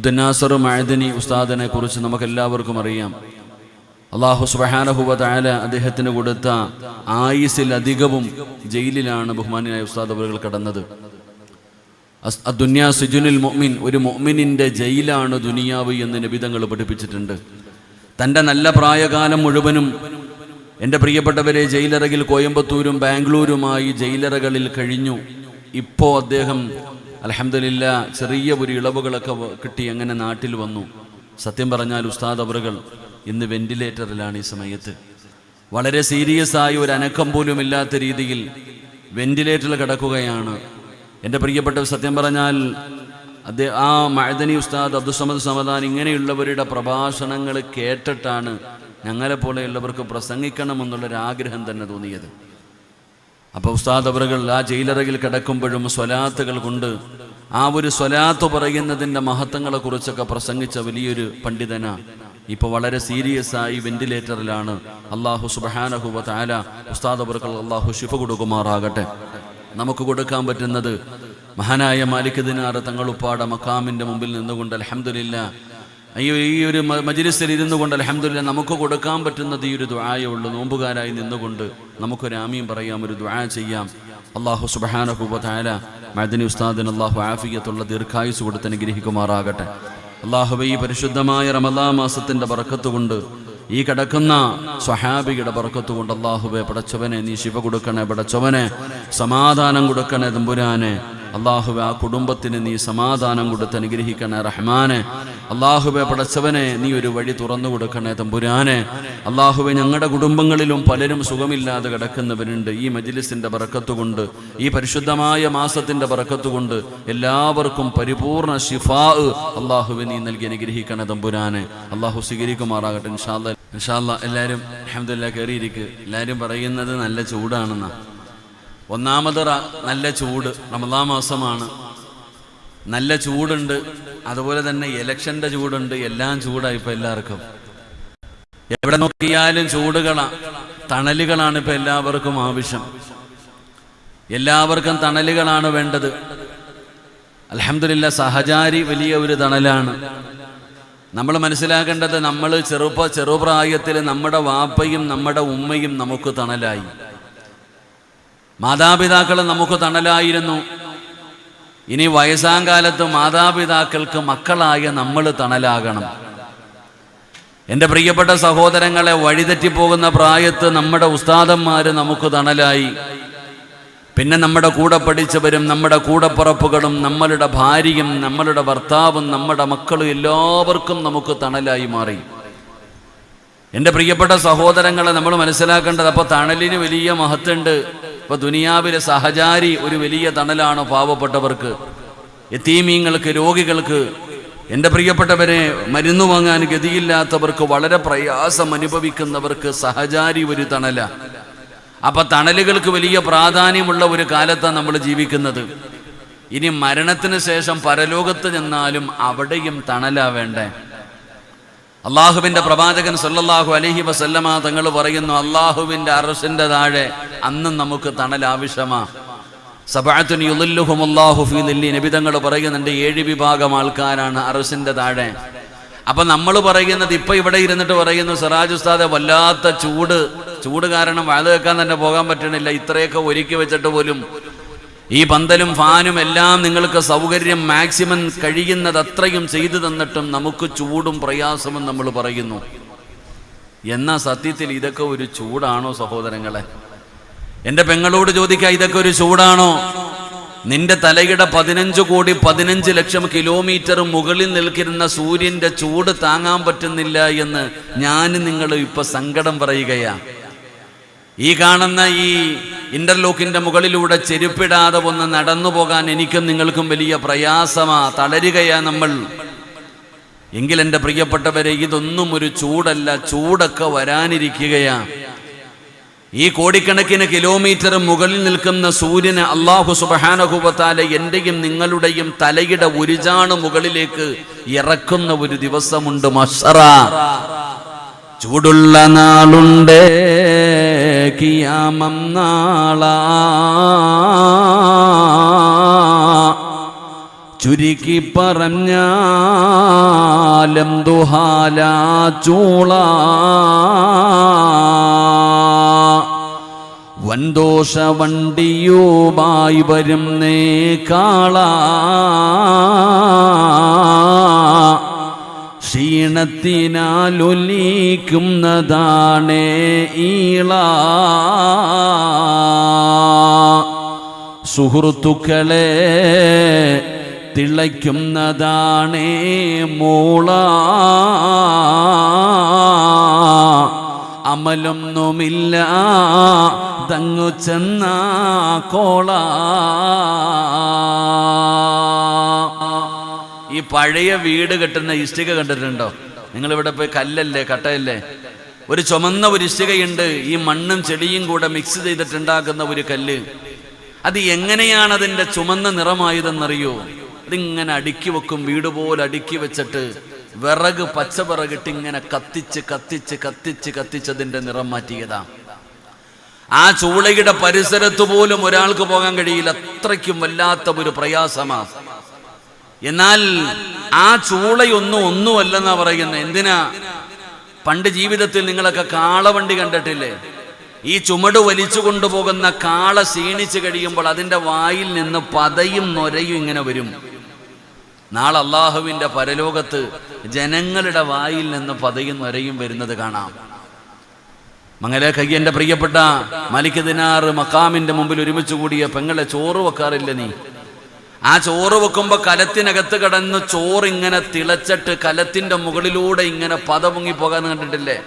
അബ്ദുൽ മഴദിനി ഉസ്താദിനെ കുറിച്ച് നമുക്ക് എല്ലാവർക്കും അറിയാം. അള്ളാഹു സുബഹാനഹുവ താല അദ്ദേഹത്തിന് കൊടുത്ത ആയുസിൽ അധികവും ജയിലിലാണ് ബഹുമാനിയായ ഉസ്താദ് അവരുകൾ കടന്നത്. അസ്- അദ്ദുന്യാ മൊമിൻ ഒരു മുഅ്മിനിന്റെ ജയിലാണ് ദുനിയാവ് എന്ന് നിബിതങ്ങൾ പഠിപ്പിച്ചിട്ടുണ്ട്. തന്റെ നല്ല പ്രായകാലം മുഴുവനും എന്റെ പ്രിയപ്പെട്ടവരെ ജയിലറകിൽ കോയമ്പത്തൂരും ബാംഗ്ലൂരുമായി ജയിലറകളിൽ കഴിഞ്ഞു. ഇപ്പോൾ അദ്ദേഹം അലഹമില്ല ചെറിയ ഒരു ഇളവുകളൊക്കെ കിട്ടി അങ്ങനെ നാട്ടിൽ വന്നു. സത്യം പറഞ്ഞാൽ ഉസ്താദ് അവറുകൾ ഇന്ന് വെന്റിലേറ്ററിലാണ് ഈ സമയത്ത്. വളരെ സീരിയസ് ആയി ഒരു അനക്കം പോലും ഇല്ലാത്ത രീതിയിൽ വെന്റിലേറ്ററിൽ കിടക്കുകയാണ്. എന്റെ പ്രിയപ്പെട്ട സത്യം പറഞ്ഞാൽ അദ്ദേഹം ആ മഴദനി ഉസ്താദ് അബ്ദുസമദ് സമദാൻ ഇങ്ങനെയുള്ളവരുടെ പ്രഭാഷണങ്ങൾ കേട്ടിട്ടാണ് ഞങ്ങളെ പോലെയുള്ളവർക്ക് പ്രസംഗിക്കണമെന്നുള്ളൊരു ആഗ്രഹം തന്നെ തോന്നിയത്. അപ്പോൾ ഉസ്താദ് അവറുകൾ ആ ജയിലറയിൽ കിടക്കുമ്പോഴും സ്വലാത്തുകൾ കൊണ്ട് ആ ഒരു സ്വലാത്ത് പറയുന്നതിന്റെ മഹത്വങ്ങളെക്കുറിച്ചൊക്കെ പ്രസംഗിച്ച വലിയൊരു പണ്ഡിതനാണ് ഇപ്പോൾ വളരെ സീരിയസ് ആയി വെന്റിലേറ്ററിലാണ്. അള്ളാഹു സുബഹാനഹുവ താല ഉസ്താദ് അവറുകൾ അള്ളാഹു ശിഫ കൊടുക്കുമാറാകട്ടെ. നമുക്ക് കൊടുക്കാൻ പറ്റുന്നത് മഹാനായ മാലിക് ദിനാർ തങ്ങളുപ്പാട മക്കാമിന്റെ മുമ്പിൽ നിന്നുകൊണ്ട് അലഹമില്ല ഈ ഈ ഒരു മജിലിസിൽ ഇരുന്നു കൊണ്ട് അലഹമില്ല നമുക്ക് കൊടുക്കാൻ പറ്റുന്നത് ഈ ഒരു ദ്വായേ ഉള്ളൂ. നോമ്പുകാരായി നിന്നുകൊണ്ട് നമുക്കൊരു ആമിയും പറയാം ഒരു ദ്വായ ചെയ്യാം. അള്ളാഹു സുബഹാനഹുബാല മദനി ഉസ്താദിന് അള്ളാഹു ആഫിയത്തുള്ള ദീർഘായുസ് കൊടുത്ത് അനുഗ്രഹിക്കുമാറാകട്ടെ. അള്ളാഹുബ ഈ പരിശുദ്ധമായ റമദാ മാസത്തിന്റെ പറക്കത്തുകൊണ്ട് ഈ കിടക്കുന്ന സ്വഹാബിയുടെ ബറക്കത്ത് കൊണ്ട് അള്ളാഹുബെ പടച്ചവനെ നീ ശിവ കൊടുക്കണേ പടച്ചവനെ സമാധാനം കൊടുക്കണേ തമ്പുരാനെ. അള്ളാഹുബെ ആ കുടുംബത്തിന് നീ സമാധാനം കൊടുത്ത് അനുഗ്രഹിക്കണേ റഹ്മാനെ. അള്ളാഹുബെ പടച്ചവനെ നീ ഒരു വഴി തുറന്നു കൊടുക്കണേ തമ്പുരാനെ. അള്ളാഹുബെ ഞങ്ങളുടെ കുടുംബങ്ങളിലും പലരും സുഖമില്ലാതെ കിടക്കുന്നവരുണ്ട്. ഈ മജ്ലിസിന്റെ പറക്കത്തുകൊണ്ട് ഈ പരിശുദ്ധമായ മാസത്തിന്റെ പറക്കത്തുകൊണ്ട് എല്ലാവർക്കും പരിപൂർണ ശിഫാ അള്ളാഹുബെ നീ നൽകി അനുഗ്രഹിക്കണേ തമ്പുരാനെ. അള്ളാഹു സ്വീകരിക്കുമാറാകട്ടെ ഇൻഷാല്ല ഇൻഷാല്ല എല്ലാവരും അഹമ്മദില്ല കയറിയിരിക്കുക എല്ലാവരും പറയുന്നത് നല്ല ചൂടാണെന്ന. ഒന്നാമത് നല്ല ചൂട്. റമദാ മാസമാണ്. നല്ല ചൂടുണ്ട്. അതുപോലെ തന്നെ ഇലക്ഷന്റെ ചൂടുണ്ട് എല്ലാം ചൂടായി ഇപ്പൊ എല്ലാവർക്കും. എവിടെ നോക്കിയാലും ചൂടുകളാണ് തണലുകളാണ് ഇപ്പൊ എല്ലാവർക്കും ആവശ്യം. എല്ലാവർക്കും തണലുകളാണ് വേണ്ടത്. അലഹമില്ല സഹചാരി വലിയ ഒരു തണലാണ്. നമ്മൾ മനസ്സിലാക്കേണ്ടത് നമ്മൾ ചെറുപ്പ ചെറുപ്രായത്തിൽ നമ്മുടെ വാപ്പയും നമ്മുടെ ഉമ്മയും നമുക്ക് തണലായി. മാതാപിതാക്കൾ നമുക്ക് തണലായിരുന്നു. ഇനി വയസ്സാം കാലത്ത് മാതാപിതാക്കൾക്ക് മക്കളായ നമ്മൾ തണലാകണം. എന്റെ പ്രിയപ്പെട്ട സഹോദരങ്ങളെ വഴിതെറ്റിപ്പോകുന്ന പ്രായത്ത് നമ്മുടെ ഉസ്താദന്മാർ നമുക്ക് തണലായി. പിന്നെ നമ്മുടെ കൂടെ പഠിച്ചവരും നമ്മുടെ കൂടപ്പുറപ്പുകളും നമ്മളുടെ ഭാര്യയും നമ്മളുടെ ഭർത്താവും നമ്മുടെ മക്കളും എല്ലാവർക്കും നമുക്ക് തണലായി മാറി. എന്റെ പ്രിയപ്പെട്ട സഹോദരങ്ങളെ നമ്മൾ മനസ്സിലാക്കേണ്ടത് അപ്പോൾ തണലിന് വലിയ മഹത്തുണ്ട് ഇപ്പൊ ദുനിയാവിലെ സഹചാരി ഒരു വലിയ തണലാണ് പാവപ്പെട്ടവർക്ക് എത്തീമീങ്ങൾക്ക് രോഗികൾക്ക് എന്റെ പ്രിയപ്പെട്ടവരെ മരുന്ന് വാങ്ങാൻ ഗതിയില്ലാത്തവർക്ക് വളരെ പ്രയാസം അനുഭവിക്കുന്നവർക്ക് സഹചാരി ഒരു തണല. അപ്പൊ തണലുകൾക്ക് വലിയ പ്രാധാന്യമുള്ള ഒരു കാലത്താണ് നമ്മൾ ജീവിക്കുന്നത്. ഇനി മരണത്തിന് ശേഷം പരലോകത്ത് ചെന്നാലും അവിടെയും തണലാ വേണ്ടേ? അള്ളാഹുവിന്റെ പ്രവാചകൻ സല്ലല്ലാഹു അലഹി വസല്ലമ തങ്ങൾ പറയുന്നു അള്ളാഹുവിന്റെ അറസിന്റെ താഴെ അന്നും നമുക്ക് തണൽ ആവശ്യമാ. ദില്ലി. നബി തങ്ങൾ പറയുന്നുണ്ട് ഏഴ് വിഭാഗം ആൾക്കാരാണ് അറസിന്റെ താഴെ. അപ്പൊ നമ്മൾ പറയുന്നത് ഇപ്പൊ ഇവിടെ ഇരുന്നിട്ട് പറയുന്നു സിറാജ് ഉസ്താദെ വല്ലാത്ത ചൂട്. ചൂട് കാരണം വാഴ വെക്കാൻ തന്നെ പോകാൻ പറ്റണില്ല. ഇത്രയൊക്കെ ഒരുക്കി വെച്ചിട്ട് പോലും ഈ പന്തലും ഫാനും എല്ലാം നിങ്ങൾക്ക് സൗകര്യം മാക്സിമം കഴിയുന്നത് അത്രയും ചെയ്തു തന്നിട്ടും നമുക്ക് ചൂടും പ്രയാസവും നമ്മൾ പറയുന്നു. എന്നാ സത്യത്തിൽ ഇതൊക്കെ ഒരു ചൂടാണോ സഹോദരങ്ങളെ? എന്റെ പെങ്ങളോട് ചോദിക്കുക ഇതൊക്കെ ഒരു ചൂടാണോ? നിന്റെ തലയുടെ പതിനഞ്ച് കോടി പതിനഞ്ച് ലക്ഷം കിലോമീറ്റർ മുകളിൽ നിൽക്കുന്ന സൂര്യന്റെ ചൂട് താങ്ങാൻ പറ്റുന്നില്ല എന്ന് ഞാൻ നിങ്ങൾ ഇപ്പൊ സങ്കടം പറയുകയാ. ഈ കാണുന്ന ഈ ഇന്റർലോക്കിന്റെ മുകളിലൂടെ ചെരുപ്പിടാതെ ഒന്ന് നടന്നു പോകാൻ എനിക്കും നിങ്ങൾക്കും വലിയ പ്രയാസമാ തളരുകയാ നമ്മൾ. എങ്കിൽ എന്റെ പ്രിയപ്പെട്ടവരെ ഇതൊന്നും ഒരു ചൂടല്ല ചൂടൊക്കെ വരാനിരിക്കുകയാ. ഈ കോടിക്കണക്കിന് കിലോമീറ്റർ മുകളിൽ നിൽക്കുന്ന സൂര്യന് അള്ളാഹു സുബഹാനഹുബത്താല എന്റെയും നിങ്ങളുടെയും തലയുടെ ഉരുചാണ് മുകളിലേക്ക് ഇറക്കുന്ന ഒരു ദിവസമുണ്ട് മഷറ. ചൂടുള്ള നാളുണ്ട്. കിയാമം നാള. ചുരുക്കി പറഞ്ഞാലം ദുഹാല ചൂള. വൻദോഷ വണ്ടിയുമായി വരും നേ കാള ക്ഷീണത്തിനാലൊലിക്കുന്നതാണേ ഈള. സുഹൃത്തുക്കളെ തിളയ്ക്കുന്നതാണേ മൂള. അമലൊന്നുമില്ല തങ്ങു ചെന്ന കോള. ഈ പഴയ വീട് കെട്ടുന്ന ഇഷ്ടിക കണ്ടിട്ടുണ്ടോ? നിങ്ങൾ ഇവിടെ പോയി കല്ലല്ലേ കട്ടയല്ലേ? ഒരു ചുമന്ന ഒരു ഇഷ്ടികയുണ്ട് ഈ മണ്ണും ചെടിയും കൂടെ മിക്സ് ചെയ്തിട്ടുണ്ടാക്കുന്ന ഒരു കല്ല്. അത് എങ്ങനെയാണ് അതിന്റെ ചുമന്ന നിറമായതെന്നറിയോ? അതിങ്ങനെ അടുക്കി വെക്കും വീട് പോലെ അടുക്കി വെച്ചിട്ട് വിറക് പച്ച വിറകിട്ട് ഇങ്ങനെ കത്തിച്ച് കത്തിച്ച് കത്തിച്ച് കത്തിച്ചതിന്റെ നിറം മാറ്റിയതാ. ആ ചൂളയുടെ പരിസരത്ത് പോലും ഒരാൾക്ക് പോകാൻ കഴിയില്ല. അത്രയ്ക്കും വല്ലാത്ത ഒരു പ്രയാസമാ. എന്നാൽ ആ ചൂളയൊന്നും ഒന്നുമല്ലെന്നാ പറയുന്നത് എന്തിനാ? പണ്ട് ജീവിതത്തിൽ നിങ്ങളൊക്കെ കാളവണ്ടി കണ്ടിട്ടില്ലേ? ഈ ചുമട് വലിച്ചു കൊണ്ടുപോകുന്ന കാള ക്ഷീണിച്ചു കഴിയുമ്പോൾ അതിന്റെ വായിൽ നിന്ന് പതയും നൊരയും ഇങ്ങനെ വരും. നാളെ അള്ളാഹുവിന്റെ പരലോകത്ത് ജനങ്ങളുടെ വായിൽ നിന്ന് പതയും നൊരയും വരുന്നത് കാണാം. മംഗല കയ്യന്റെ പ്രിയപ്പെട്ട മലിക്കതിനാറ് മക്കാമിന്റെ മുമ്പിൽ ഒരുമിച്ച് കൂടിയ പെങ്ങളെ ചോറ് വെക്കാറില്ല നീ? ആ ചോറ് വെക്കുമ്പോ കലത്തിനകത്ത് കിടന്ന് ചോറ് ഇങ്ങനെ തിളച്ചിട്ട് കലത്തിന്റെ മുകളിലൂടെ ഇങ്ങനെ പത പൊങ്ങി പോകാൻ കണ്ടിട്ടില്ലേ?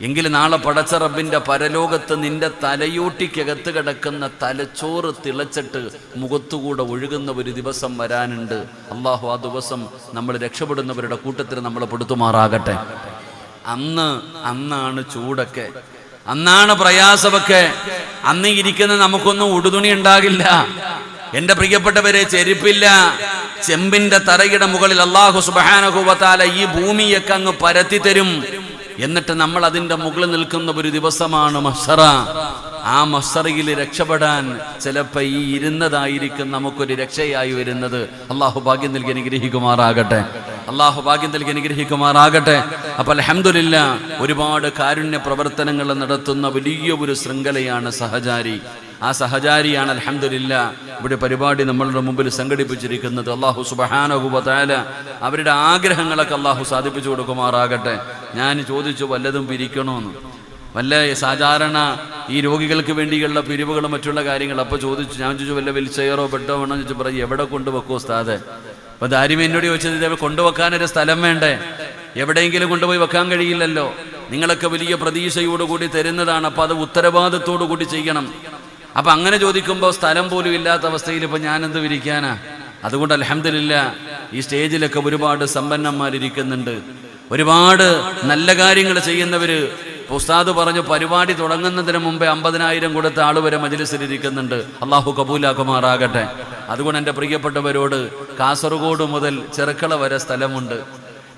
എങ്കിൽ നാളെ പടച്ച റബ്ബിന്റെ പരലോകത്ത് നിന്റെ തലയൂട്ടിക്കകത്ത് കിടക്കുന്ന തലച്ചോറ് തിളച്ചിട്ട് മുഖത്തുകൂടെ ഒഴുകുന്ന ഒരു ദിവസം വരാനുണ്ട്. അള്ളാഹു ആ ദിവസം നമ്മൾ രക്ഷപ്പെടുന്നവരുടെ കൂട്ടത്തിൽ നമ്മൾ പെടുത്തുമാറാകട്ടെ. അന്ന് അന്നാണ് ചൂടൊക്കെ. അന്നാണ് പ്രയാസമൊക്കെ. അന്ന് ഇരിക്കുന്ന നമുക്കൊന്നും ഉടുതുണി ഉണ്ടാകില്ല. എന്റെ പ്രിയപ്പെട്ടവരെ ചെരുപ്പില്ല. ചെമ്പിന്റെ തറയുടെ മുകളിൽ അള്ളാഹു സുബാനഹുവത്താല ഈ ഭൂമിയൊക്കെ അങ്ങ് പരത്തി തരും. എന്നിട്ട് നമ്മൾ അതിന്റെ മുകളിൽ നിൽക്കുന്ന ഒരു ദിവസമാണ് മഷറ ആ മഷറയിൽ രക്ഷപ്പെടാൻ ചിലപ്പോ ഈ ഇരുന്നതായിരിക്കും നമുക്കൊരു രക്ഷയായി വരുന്നത്. അള്ളാഹു ഭാഗ്യം നൽകി അനുഗ്രഹിക്കുമാറാകട്ടെ. അള്ളാഹു ഭാഗ്യം നൽകി അനുഗ്രഹിക്കുമാറാകട്ടെ. അപ്പൊ അലഹമില്ല ഒരുപാട് കാരുണ്യ പ്രവർത്തനങ്ങൾ നടത്തുന്ന വലിയ ഒരു ശൃംഖലയാണ് സഹചാരി. ആ സഹചാരിയാണ് അലഹമില്ല ഇവിടെ പരിപാടി നമ്മളുടെ മുമ്പിൽ സംഘടിപ്പിച്ചിരിക്കുന്നത്. അള്ളാഹു സുബഹാനഹുബാല അവരുടെ ആഗ്രഹങ്ങളൊക്കെ അള്ളാഹു സാധിപ്പിച്ചു കൊടുക്കുമാറാകട്ടെ. ഞാൻ ചോദിച്ചു വല്ലതും പിരിക്കണമെന്ന് വല്ല സാധാരണ ഈ രോഗികൾക്ക് വേണ്ടിയുള്ള പിരിവുകളും മറ്റുള്ള കാര്യങ്ങൾ അപ്പോൾ ചോദിച്ചു. ഞാൻ ചോദിച്ചു വല്ല വിൽച്ചെയറോ ബെഡോ വേണോ ചോദിച്ചു. പറയും എവിടെ കൊണ്ടുവെക്കോ സ്ഥാതെ അപ്പൊ ദാരിമ എന്നോട് ചോദിച്ചത് ഇതേ കൊണ്ടുവെക്കാനൊരു സ്ഥലം വേണ്ടേ? എവിടെയെങ്കിലും കൊണ്ടുപോയി വെക്കാൻ കഴിയില്ലല്ലോ. നിങ്ങളൊക്കെ വലിയ പ്രതീക്ഷയോടുകൂടി തരുന്നതാണ്. അപ്പോൾ അത് ഉത്തരവാദിത്തോടു കൂടി ചെയ്യണം. അപ്പൊ അങ്ങനെ ചോദിക്കുമ്പോൾ സ്ഥലം പോലും ഇല്ലാത്ത അവസ്ഥയിൽ ഇപ്പൊ ഞാൻ എന്ത് വിരിക്കാനാ? അതുകൊണ്ട് അലഹമില്ല ഈ സ്റ്റേജിലൊക്കെ ഒരുപാട് സമ്പന്നന്മാരിരിക്കുന്നുണ്ട്. ഒരുപാട് നല്ല കാര്യങ്ങൾ ചെയ്യുന്നവര് ഉസ്താദ് പറഞ്ഞു പരിപാടി തുടങ്ങുന്നതിന് മുമ്പേ അമ്പതിനായിരം കൊടുത്ത ആൾ വരെ മജിലിസിലിരിക്കുന്നുണ്ട്. അള്ളാഹു കബൂലാക്കുമാറാകട്ടെ. അതുകൊണ്ട് എന്റെ പ്രിയപ്പെട്ടവരോട് കാസർഗോഡ് മുതൽ ചെറുക്കള വരെ സ്ഥലമുണ്ട്.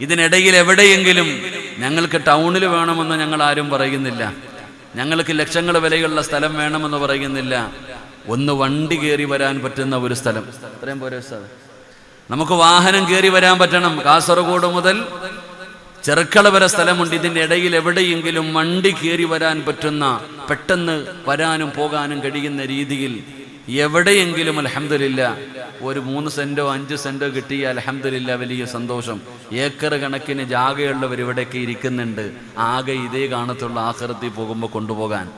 ഇതിനിടയിൽ എവിടെയെങ്കിലും ഞങ്ങൾക്ക് ടൗണിൽ വേണമെന്ന് ഞങ്ങൾ ആരും പറയുന്നില്ല. ഞങ്ങൾക്ക് ലക്ഷങ്ങൾ വിലയുള്ള സ്ഥലം വേണമെന്ന് പറയുന്നില്ല. ഒന്ന് വണ്ടി കയറി വരാൻ പറ്റുന്ന ഒരു സ്ഥലം. അത്രയും പോരെ സ്ഥലം നമുക്ക് വാഹനം കയറി വരാൻ പറ്റണം. കാസർഗോഡ് മുതൽ ചെറുക്കള വരെ സ്ഥലമുണ്ട്. ഇതിന്റെ ഇടയിൽ എവിടെയെങ്കിലും വണ്ടി കയറി വരാൻ പറ്റുന്ന പെട്ടെന്ന് വരാനും പോകാനും കഴിയുന്ന രീതിയിൽ എവിടെയെങ്കിലും അലഹമില്ല ഒരു മൂന്ന് സെന്റോ അഞ്ച് സെന്റോ കിട്ടിയ അലഹമില്ല വലിയ സന്തോഷം. ഏക്കർ കണക്കിന് ജാഗയുള്ളവർ ഇവിടെയൊക്കെ ഇരിക്കുന്നുണ്ട്. ആകെ ഇതേ കാണത്തുള്ള ആഹ്റത്തിൽ പോകുമ്പോൾ കൊണ്ടുപോകാൻ.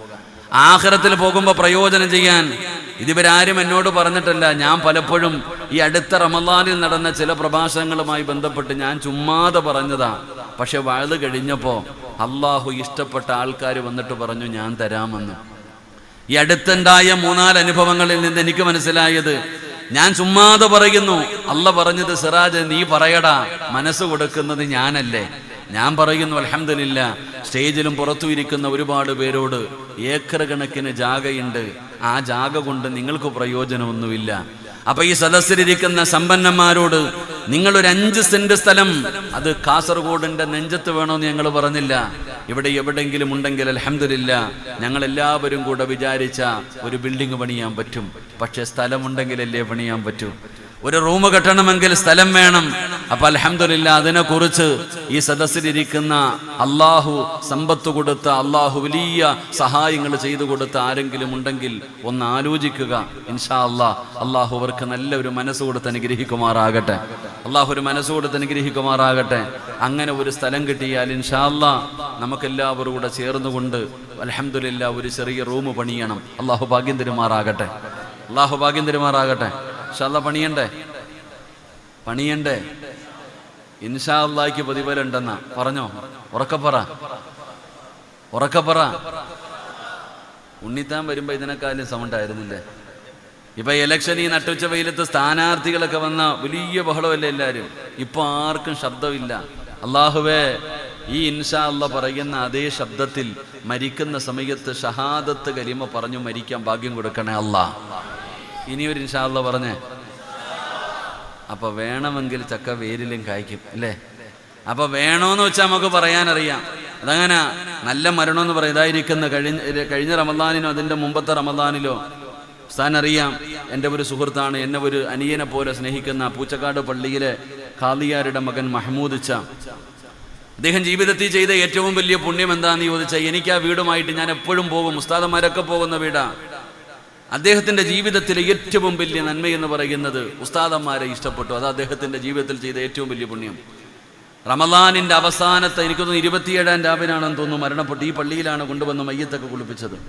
ആഹ്റത്തിൽ പോകുമ്പോൾ പ്രയോജനം ചെയ്യാൻ. ഇതിവരാരും എന്നോട് പറഞ്ഞിട്ടല്ല ഞാൻ പലപ്പോഴും ഈ അടുത്ത റമദാനിൽ നടന്ന ചില പ്രഭാഷണങ്ങളുമായി ബന്ധപ്പെട്ട് ഞാൻ ചുമ്മാതെ പറഞ്ഞതാ. പക്ഷെ വഴുത് കഴിഞ്ഞപ്പോൾ അള്ളാഹു ഇഷ്ടപ്പെട്ട ആൾക്കാർ വന്നിട്ട് പറഞ്ഞു ഞാൻ തരാമെന്ന്. ഈ അടുത്തുണ്ടായ മൂന്നാൽ അനുഭവങ്ങളിൽ നിന്ന് എനിക്ക് മനസ്സിലായത്. ഞാൻ ചുമ്മാതെ പറയുന്നു അല്ല പറഞ്ഞത് സിറാജ് നീ പറയടാ മനസ്സ് കൊടുക്കുന്നത് ഞാനല്ലേ. ഞാൻ പറയുന്നു അലഹമില്ല സ്റ്റേജിലും പുറത്തു ഇരിക്കുന്ന ഒരുപാട് പേരോട് ഏക്കർ കണക്കിന് ജാഗയുണ്ട്. ആ ജാഗ കൊണ്ട് നിങ്ങൾക്ക് പ്രയോജനമൊന്നുമില്ല. അപ്പൊ ഈ സദസ്സിലിരിക്കുന്ന സമ്പന്നന്മാരോട് നിങ്ങളൊരു അഞ്ച് സെന്റ് സ്ഥലം അത് കാസർഗോഡിന്റെ നെഞ്ചത്ത് വേണമെന്ന് ഞങ്ങൾ പറഞ്ഞില്ല. ഇവിടെ എവിടെങ്കിലും ഉണ്ടെങ്കിൽ അലഹമില്ല ഞങ്ങൾ എല്ലാവരും കൂടെ വിചാരിച്ച ഒരു ബിൽഡിംഗ് പണിയാൻ പറ്റും. പക്ഷെ സ്ഥലമുണ്ടെങ്കിലല്ലേ പണിയാൻ പറ്റൂ? ഒരു റൂം കെട്ടണമെങ്കിൽ സ്ഥലം വേണം. അപ്പൊ അലഹമില്ല അതിനെക്കുറിച്ച് ഈ സദസ്സിലിരിക്കുന്ന അള്ളാഹു സമ്പത്ത് കൊടുത്ത അള്ളാഹു വലിയ സഹായങ്ങൾ ചെയ്തു കൊടുത്ത ആരെങ്കിലും ഉണ്ടെങ്കിൽ ഒന്ന് ആലോചിക്കുക. ഇൻഷാ അള്ളാഹ് അള്ളാഹു അവർക്ക് നല്ല ഒരു മനസ്സ് കൊടുത്ത് അനുഗ്രഹിക്കുമാറാകട്ടെ. അള്ളാഹു ഒരു മനസ്സ് കൊടുത്ത് അനുഗ്രഹിക്കുമാറാകട്ടെ. അങ്ങനെ ഒരു സ്ഥലം കിട്ടിയാൽ ഇൻഷാ അള്ളാഹ് നമുക്കെല്ലാവരും കൂടെ ചേർന്നുകൊണ്ട് അലഹമില്ല ഒരു ചെറിയ റൂം പണിയണം. അള്ളാഹു ഭാഗ്യം തരുമാറാകട്ടെ. അള്ളാഹു ഭാഗ്യം തരുമാറാകട്ടെ. ഇൻഷാല്ല പണിയണ്ടേ? പണിയണ്ടേ? ഇൻഷാല്ലാക്ക് പ്രതിഫലം ഉണ്ടെന്നാ പറഞ്ഞോ? ഉറക്കപ്പറ ഉറക്കപ്പറ ഉണ്ണിത്താൻ വരുമ്പോ ഇതിനെക്കാളും സൗണ്ട് ആയിരുന്നില്ലേ ഇപ്പൊ ഇലക്ഷൻ ഈ നട്ടുച്ച വെയിലത്ത് സ്ഥാനാർത്ഥികളൊക്കെ വന്ന വലിയ ബഹളമല്ലേ എല്ലാരും? ഇപ്പൊ ആർക്കും ശബ്ദമില്ല. അള്ളാഹുവേ ഈ ഇൻഷാ അല്ല പറയുന്ന അതേ ശബ്ദത്തിൽ മരിക്കുന്ന സമയത്ത് ഷഹാദത്ത് കലിമ പറഞ്ഞു മരിക്കാൻ ഭാഗ്യം കൊടുക്കണേ അല്ലാ ഇനി ഒരു ഇൻഷാ അല്ല പറഞ്ഞേ. അപ്പൊ വേണമെങ്കിൽ ചക്ക വേരിലും കായ്ക്കും അല്ലേ? അപ്പൊ വേണോന്ന് വെച്ചാൽ നമുക്ക് പറയാനറിയാം. അതങ്ങനെ? നല്ല മരണമെന്ന് പറയും. ഇതായിരിക്കുന്ന കഴിഞ്ഞ കഴിഞ്ഞ റമദാനിനോ അതിന്റെ മുമ്പത്തെ റമദാനിലോ സ്ഥാൻ അറിയാം എന്റെ ഒരു സുഹൃത്താണ് എന്നെ ഒരു അനിയനെ പോലെ സ്നേഹിക്കുന്ന പൂച്ചക്കാട് പള്ളിയിലെ ഖാദിയാരുടെ മകൻ മഹ്മൂദ് ച. അദ്ദേഹം ജീവിതത്തിൽ ചെയ്ത ഏറ്റവും വലിയ പുണ്യം എന്താണെന്ന് ചോദിച്ചാൽ എനിക്ക് ആ വീടുമായിട്ട് ഞാൻ എപ്പോഴും പോകും. ഉസ്താദന്മാരൊക്കെ പോകുന്ന വീടാ. അദ്ദേഹത്തിന്റെ ജീവിതത്തിലെ ഏറ്റവും വലിയ നന്മ എന്ന് പറയുന്നത് ഉസ്താദന്മാരെ ഇഷ്ടപ്പെട്ടു. അത് അദ്ദേഹത്തിന്റെ ജീവിതത്തിൽ ചെയ്ത ഏറ്റവും വലിയ പുണ്യം. റമദാനിന്റെ അവസാനത്തെ എനിക്ക് തോന്നുന്നു ഇരുപത്തിയേഴാം രാവിലാണെന്ന് തോന്നുന്നു മരണപ്പെട്ടു. ഈ പള്ളിയിലാണ് കൊണ്ടുവന്ന് മയ്യത്തൊക്കെ കുളിപ്പിച്ചത്.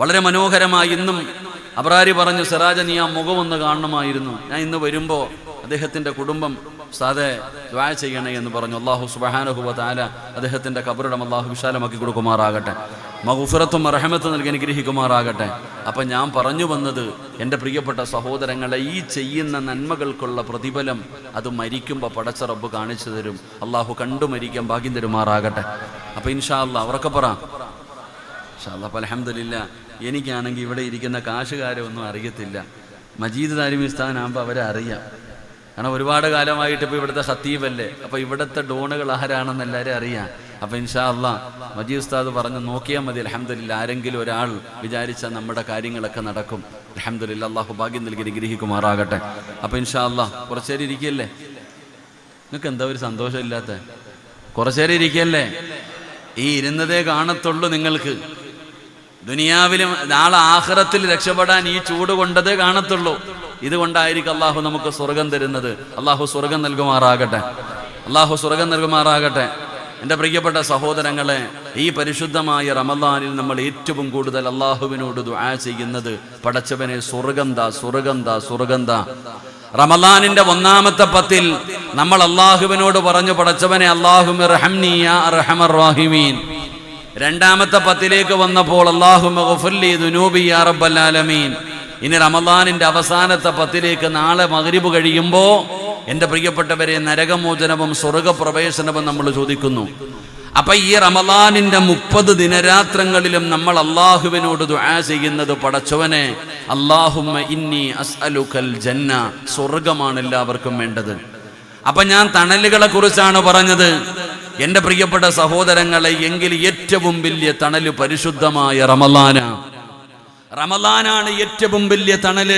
വളരെ മനോഹരമായി ഇന്നും അബ്രാരി പറഞ്ഞു സിറാജ നീ ആ മുഖമൊന്ന് കാണണമായിരുന്നു. ഞാൻ ഇന്ന് വരുമ്പോൾ അദ്ദേഹത്തിന്റെ കുടുംബം സാതെ ദ്വായ ചെയ്യണേ എന്ന് പറഞ്ഞു. അള്ളാഹു സുബഹാനഹുബ താല അദ്ദേഹത്തിന്റെ കബറിടം അള്ളാഹു വിശാലമാക്കി കൊടുക്കുമാറാകട്ടെ. മഹുഫിറത്തും റഹമത്തും നൽകി അനുഗ്രഹിക്കുമാറാകട്ടെ. അപ്പം ഞാൻ പറഞ്ഞു വന്നത് എന്റെ പ്രിയപ്പെട്ട സഹോദരങ്ങളെ ഈ ചെയ്യുന്ന നന്മകൾക്കുള്ള പ്രതിഫലം അത് മരിക്കുമ്പോൾ പടച്ച റബ്ബ് കാണിച്ചു തരും. അള്ളാഹു കണ്ടു മരിക്കാൻ ഭാഗ്യം തരുമാറാകട്ടെ. അപ്പം ഇൻഷാ അല്ലാ ഉറക്കെ പറ. അപ്പം അലഹമില്ല എനിക്കാണെങ്കിൽ ഇവിടെ ഇരിക്കുന്ന കാശുകാരെ ഒന്നും അറിയത്തില്ല. മജീദ് താരിമിസ്ഥാനാകുമ്പോൾ അവരെ അറിയാം. കാരണം ഒരുപാട് കാലമായിട്ട് ഇപ്പോൾ ഇവിടുത്തെ ഹത്തീബല്ലേ അപ്പോൾ ഇവിടുത്തെ ഡോണുകൾ ആരാണെന്ന് എല്ലാവരും അറിയാം. അപ്പോൾ ഇൻഷാ അല്ലാ മജീദ് ഉസ്താദ് പറഞ്ഞ് നോക്കിയാൽ മതി അലഹമില്ല ആരെങ്കിലും ഒരാൾ വിചാരിച്ചാൽ നമ്മുടെ കാര്യങ്ങളൊക്കെ നടക്കും. അലഹമില്ല അള്ളാഹു ഭാഗ്യം നൽകി നിഗ്രഹിക്കുമാറാകട്ടെ അപ്പോൾ ഇൻഷാ കുറച്ചേരം ഇരിക്കല്ലേ? നിങ്ങൾക്ക് എന്താ ഒരു സന്തോഷമില്ലാത്ത? കുറച്ചേരം ഇരിക്കല്ലേ? ഈ ഇരുന്നതേ കാണത്തുള്ളൂ നിങ്ങൾക്ക്. ദുനിയാവിലും നാളെ ആഹ്റത്തിൽ രക്ഷപ്പെടാൻ ഈ ചൂട് കൊണ്ടതേ കാണത്തുള്ളൂ. ഇതുകൊണ്ടായിരിക്കും അള്ളാഹു നമുക്ക് സ്വർഗം തരുന്നത്. അള്ളാഹു സ്വർഗം നൽകുമാറാകട്ടെ. അള്ളാഹു സ്വർഗം നൽകുമാറാകട്ടെ. എന്റെ പ്രിയപ്പെട്ട സഹോദരങ്ങളെ ഈ പരിശുദ്ധമായ റമദാനിൽ നമ്മൾ ഏറ്റവും കൂടുതൽ അള്ളാഹുവിനോട് ദുആ ചെയ്യുന്നത് പടച്ചവനെ സ്വർഗന്ത സ്വർഗന്ത സ്വർഗന്ത റമദാനിന്റെ ഒന്നാമത്തെ പത്തിൽ നമ്മൾ അള്ളാഹുവിനോട് പറഞ്ഞു പടച്ചവനെ അള്ളാഹുമി റഹംനി യാ അർഹമർ റാഹിമീൻ. രണ്ടാമത്തെ പത്തിലേക്ക് വന്നപ്പോൾ അള്ളാഹുമീൻ ഇനി റമദാനിന്റെ അവസാനത്തെ പത്തിലേക്ക് നാളെ മകരിബ് കഴിയുമ്പോൾ എന്റെ പ്രിയപ്പെട്ടവരെ നരകമോചനവും സ്വർഗപ്രവേശനവും നമ്മൾ ചോദിക്കുന്നു. അപ്പൊ ഈ റമദാനിന്റെ മുപ്പത് ദിനരാത്രങ്ങളിലും നമ്മൾ അള്ളാഹുവിനോട് ദുആ ചെയ്യുന്നത് പടച്ചവനെ അള്ളാഹുമ്മ ഇന്നി അസ്അലുക്കൽ ജന്ന സ്വർഗമാണ് എല്ലാവർക്കും വേണ്ടത്. അപ്പൊ ഞാൻ തണലുകളെ കുറിച്ചാണ് പറഞ്ഞത്. എന്റെ പ്രിയപ്പെട്ട സഹോദരങ്ങളെ എങ്കിൽ ഏറ്റവും വലിയ തണൽ പരിശുദ്ധമായ റമലാന റമലാനാണ് ഏറ്റവും വലിയ തണൽ.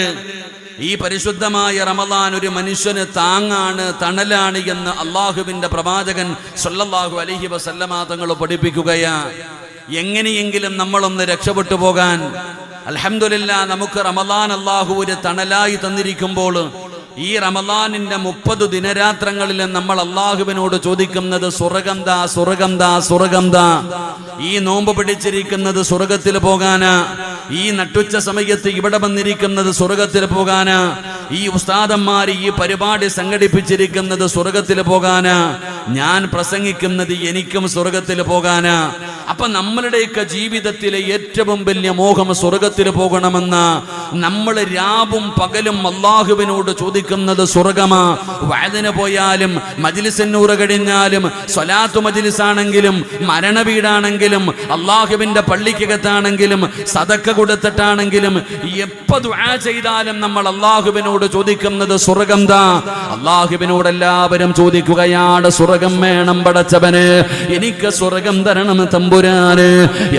ഈ പരിശുദ്ധമായ റമദാൻ ഒരു മനുഷ്യന് താങ്ങാണ് തണലാണ് എന്ന് അള്ളാഹുവിന്റെ പ്രവാചകൻ സൊല്ലാഹു അലഹി വസല്ലമ തങ്ങൾ പഠിപ്പിക്കുകയാ. എങ്ങനെയെങ്കിലും നമ്മളൊന്ന് രക്ഷപ്പെട്ടു പോകാൻ. അലഹമില്ല നമുക്ക് റമദാൻ അള്ളാഹു ഒരു തണലായി തന്നിരിക്കുമ്പോൾ ഈ റമദാനിന്റെ മുപ്പത് ദിനരാത്രങ്ങളിൽ നമ്മൾ അള്ളാഹുവിനോട് ചോദിക്കുന്നത് സ്വർഗന്ത സ്വർഗന്ത സ്വർഗന്ത ഈ നോമ്പ് പിടിച്ചിരിക്കുന്നത് സ്വർഗത്തിൽ പോകാനാ. ഈ നട്ടുച്ച സമയത്ത് ഇവിടെ വന്നിരിക്കുന്നത് സ്വർഗത്തിൽ പോകാനാ. ഈ ഉസ്താദന്മാർ ഈ പരിപാടി സംഘടിപ്പിച്ചിരിക്കുന്നത് സ്വർഗത്തിൽ പോകാനാ. ഞാൻ പ്രസംഗിക്കുന്നത് എനിക്കും സ്വർഗത്തിൽ പോകാനാ. അപ്പൊ നമ്മളുടെയൊക്കെ ജീവിതത്തിലെ ഏറ്റവും വലിയ മോഹം സ്വർഗത്തിൽ പോകണമെന്ന. നമ്മൾ രാവും പകലും അള്ളാഹുവിനോട് ചോദിക്കുന്നത് സ്വർഗമാ. വയതിന് പോയാലും മജിലിസന്നൂറ് കഴിഞ്ഞാലും സ്വലാത്തു മജിലിസാണെങ്കിലും മരണ വീടാണെങ്കിലും അള്ളാഹുവിന്റെ പള്ളിക്കകത്താണെങ്കിലും സതക്ക കൊടുത്തിട്ടാണെങ്കിലും എപ്പോ ദുആ ചെയ്താലും നമ്മൾ അള്ളാഹുവിനോട് ചോദിക്കുന്നത് സ്വർഗം താ അള്ളാഹുവിനോട് എല്ലാവരും ചോദിക്കുകയാണ് സ്വർഗം വേണം പടച്ചവന് എനിക്ക് സ്വർഗം തരണം തമ്പുരാ തമ്പുരാന്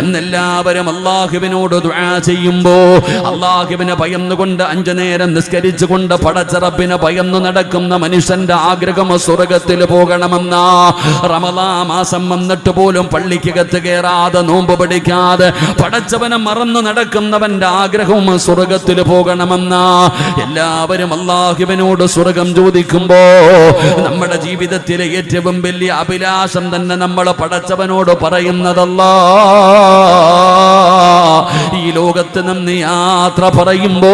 എന്നെല്ലാവരും അള്ളാഹുവിനോട് ദുആ ചെയ്യുമ്പോ അള്ളാഹുവിനെ ഭയന്നുകൊണ്ട് അഞ്ചു നേരം നിസ്കരിച്ചുകൊണ്ട് പടച്ചറപ്പിനെ ഭയന്നു നടക്കുന്ന മനുഷ്യന്റെ ആഗ്രഹം സ്വർഗത്തിൽ പോകണമെന്ന. റമദാ മാസം വന്നിട്ട് പോലും പള്ളിക്കകത്ത് കയറാതെ നോമ്പ് പഠിക്കാതെ പടച്ചവനെ മറന്നു നടക്കുന്നവന്റെ ആഗ്രഹവും സ്വർഗത്തിൽ പോകണമെന്ന. എല്ലാവരും അള്ളാഹുവിനോട് സ്വർഗം ചോദിക്കുമ്പോ നമ്മുടെ ജീവിതത്തിലെ ഏറ്റവും വലിയ അഭിലാഷം തന്നെ നമ്മൾ പടച്ചവനോട് പറയുന്നതല്ല. ഈ ലോകത്ത് നിന്ന് യാത്ര പറയുമ്പോ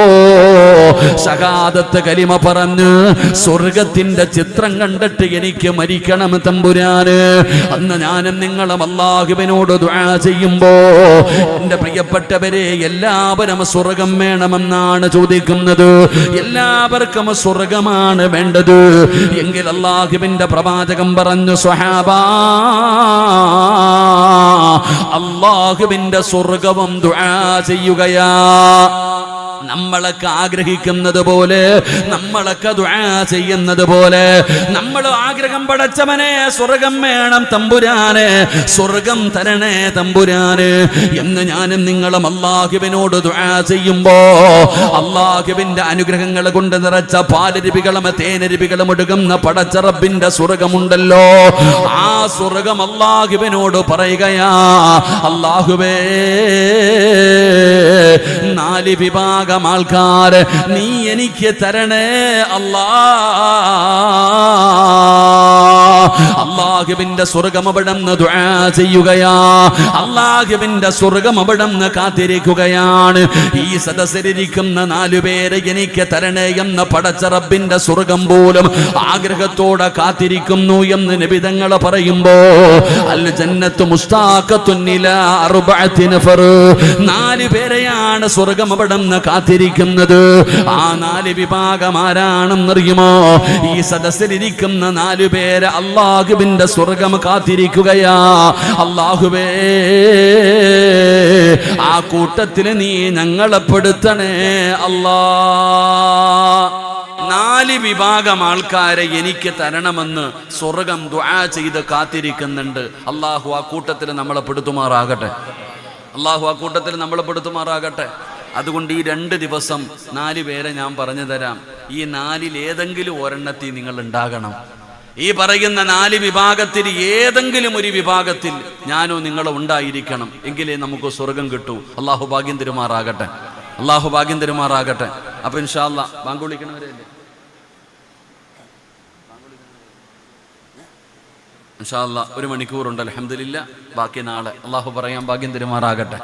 സകാദത്ത് കലിമ പറഞ്ഞ് സ്വർഗത്തിന്റെ ചിത്രം കണ്ടിട്ട് എനിക്ക് മരിക്കണം തമ്പുരാന്. അന്ന് ഞാനും നിങ്ങളും അള്ളാഹുവിനോട് ചെയ്യുമ്പോ എന്റെ പ്രിയപ്പെട്ടവരെ എല്ലാവരും സ്വർഗം വേണമെന്നാണ് ചോദിക്കുന്നത്. എല്ലാവർക്കും സ്വർഗമാണ് വേണ്ടത്. എങ്കിൽ അള്ളാഹുവിന്റെ പ്രവാചകം പറഞ്ഞു സ്വഹാബ അള്ളാഹുവിന്റെ സ്വർഗവും ദുആ ചെയ്യുകയാ. നമ്മളൊക്കെ ആഗ്രഹിക്കുന്നത് പോലെ നമ്മളൊക്കെ ചെയ്യുന്നത് പോലെ. നമ്മൾ ആഗ്രഹം പടച്ചവനെ സ്വർഗം വേണം തമ്പുരാനെ സ്വർഗം തരണേ തമ്പുരാന് എന്ന് ഞാനും നിങ്ങളും അള്ളാഹുവിനോട് ചെയ്യുമ്പോ അള്ളാഹുവിന്റെ അനുഗ്രഹങ്ങൾ കൊണ്ട് നിറച്ച പാലരുവികളും തേനരുവികളും ഒടുകുന്ന പടച്ചറബിന്റെ സ്വർഗമുണ്ടല്ലോ. ആ സ്വർഗം അള്ളാഹുവിനോട് പറയുകയാ അള്ളാഹുവേ നാല് വിഭാഗം ആൾക്കാര് നീ എനിക്ക് തരണേ അല്ലാ. അള്ളാഹുവിന്റെ സ്വർഗം അവിടന്ന് ദുആ ചെയ്യുകയാ. അള്ളാഹുവിന്റെ സ്വർഗം അവിടന്ന് കാത്തിരിക്കുകയാണ്. ഈ സദസ്സിലിരിക്കുന്ന നാലു പേരെ എനിക്ക് തരണേ എന്ന പടച്ച റബ്ബിന്റെ സ്വർഗം പോലും ആഗ്രഹത്തോടെ കാത്തിരിക്കുന്നു എന്ന് നിബിതങ്ങൾ പറയുമ്പോ അൽ ജന്നത്ത് നഫർ നാല് പേരെയാണ് സ്വർഗം കാത്തിരിക്കുന്നത്. ആ നാല് വിഭാഗം ആരാണെന്നറിയുമോ? ഈ സദസ്സിലിരിക്കുന്ന നാലു പേര് അള്ളാഹുവിന്റെ സ്വർഗം കാത്തിരിക്കുകയാ. അള്ളാഹുവേ ആ കൂട്ടത്തിന് നീ ഞങ്ങളെ പെടുത്തണേ. അല്ലാ നാല് വിഭാഗം ആൾക്കാരെ എനിക്ക് തരണമെന്ന് സ്വർഗം ദുആ ചെയ്ത് കാത്തിരിക്കുന്നുണ്ട്. അള്ളാഹു ആ കൂട്ടത്തിൽ നമ്മളെ പെടുത്തുമാറാകട്ടെ. അള്ളാഹു ആ കൂട്ടത്തിൽ നമ്മളെ പെടുത്തുമാറാകട്ടെ. അതുകൊണ്ട് ഈ രണ്ട് ദിവസം നാല് പേരെ ഞാൻ പറഞ്ഞു തരാം. ഈ നാലിൽ ഏതെങ്കിലും ഒരെണ്ണത്തിൽ നിങ്ങൾ ഉണ്ടാകണം. ഈ പറയുന്ന നാല് വിഭാഗത്തിൽ ഏതെങ്കിലും ഒരു വിഭാഗത്തിൽ ഞാനോ നിങ്ങളോ ഉണ്ടായിരിക്കണം എങ്കിലേ നമുക്ക് സ്വർഗം കിട്ടൂ. അള്ളാഹു ഭാഗ്യം തരുമാറാകട്ടെ അള്ളാഹു ഭാഗ്യം തരുമാറാകട്ടെ അപ്പൊ ഇൻഷാല്ല ബാങ്ക് ഇൻഷാല്ല ഒരു മണിക്കൂറുണ്ട്. അലഹമില്ല ബാക്കി നാളെ. അള്ളാഹു പറയാൻ ഭാഗ്യം തരുമാറാകട്ടെ